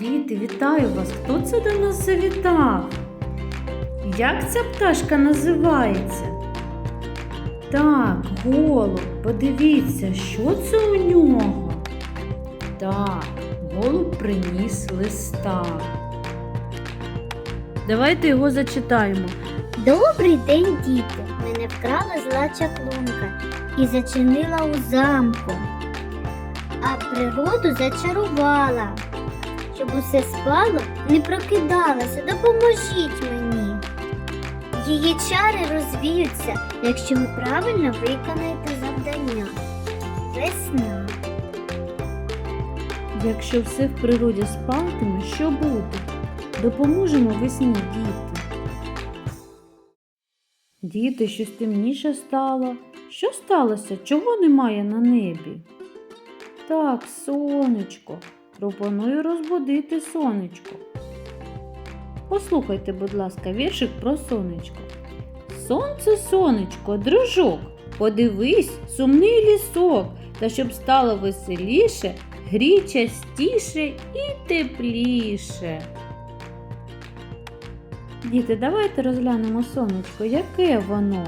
Діти, вітаю вас! Хто це до нас завітав? Як ця пташка називається? Так, голуб, подивіться, що це у нього? Так, голуб приніс листа. Давайте його зачитаємо. Добрий день, діти! Мене вкрала зла чаклунка і зачинила у замку, а природу зачарувала. Щоб усе спало, не прокидалося, допоможіть мені. Її чари розвіються, якщо ви правильно виконаєте завдання. Весна. Якщо все в природі спатиме, що буде? Допоможемо весні, діти. Діти, щось темніше стало. Що сталося? Чого немає на небі? Так, сонечко. Пропоную розбудити сонечко. Послухайте, будь ласка, віршик про сонечко. Сонце, сонечко, дружок, подивись, сумний лісок, та щоб стало веселіше, грій частіше і тепліше. Діти, давайте розглянемо сонечко, яке воно.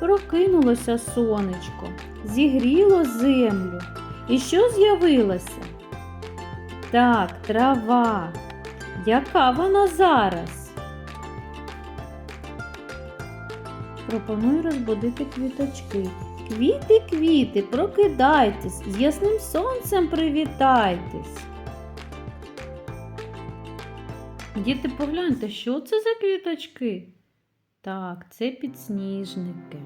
Прокинулося сонечко, зігріло землю. І що з'явилося? Так, трава. Яка вона зараз? Пропоную розбудити квіточки. Квіти, квіти, прокидайтесь, з ясним сонцем привітайтесь. Діти, погляньте, що це за квіточки? Так, це підсніжники.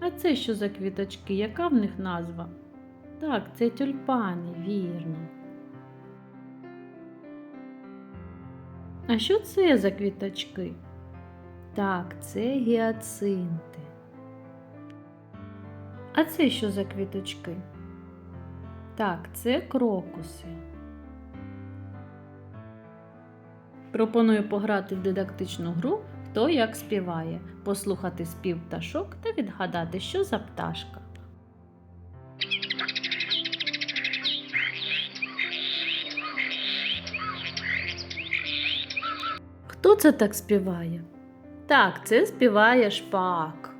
А це що за квіточки? Яка в них назва? Так, це тюльпани, вірно. А що це за квіточки? Так, це гіацинти. А це що за квіточки? Так, це крокуси. Пропоную пограти в дидактичну гру Хто як співає, послухати спів пташок та відгадати, що за пташка. Хто це так співає? Так, це співає шпак.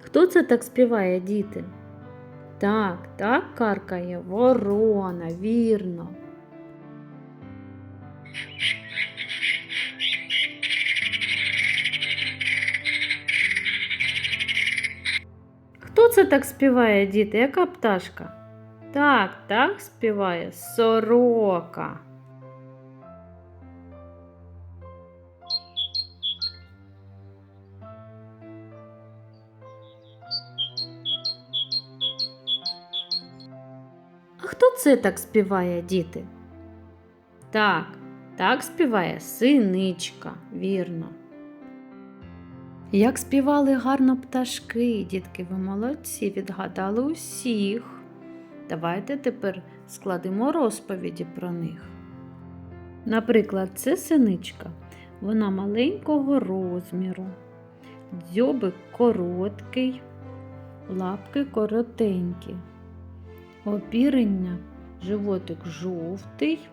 Хто це так співає, діти? Так, так каркає ворона, вірно. Хто це так співає, діти? Яка пташка? Так, так співає сорока. Хто це так співає, діти? Так, так співає синичка, вірно. Як співали гарно пташки, дітки, ви молодці, відгадали усіх. Давайте тепер складемо розповіді про них. Наприклад, це синичка. Вона маленького розміру, дзьобик короткий, лапки коротенькі. Опірення животик жовтий,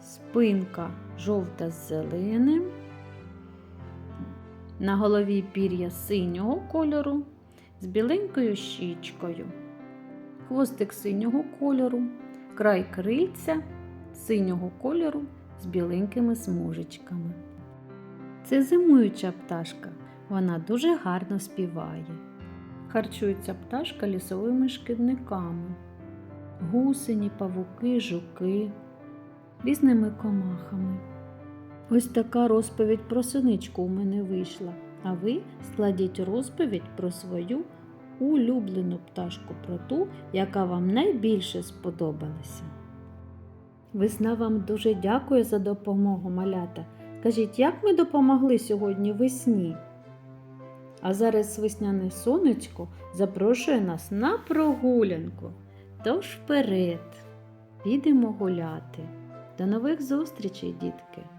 спинка жовта з зеленим, на голові пір'я синього кольору з біленькою щічкою, хвостик синього кольору, край крильця синього кольору з біленькими смужечками. Це зимуюча пташка, вона дуже гарно співає. Харчується пташка лісовими шкідниками, гусені, павуки, жуки, різними комахами. Ось така розповідь про синичку у мене вийшла. А ви складіть розповідь про свою улюблену пташку, про ту, яка вам найбільше сподобалася. Весна вам дуже дякує за допомогу, малята. Скажіть, як ми допомогли сьогодні весні? А зараз весняне сонечко запрошує нас на прогулянку. Тож вперед, підемо гуляти. До нових зустрічей, дітки!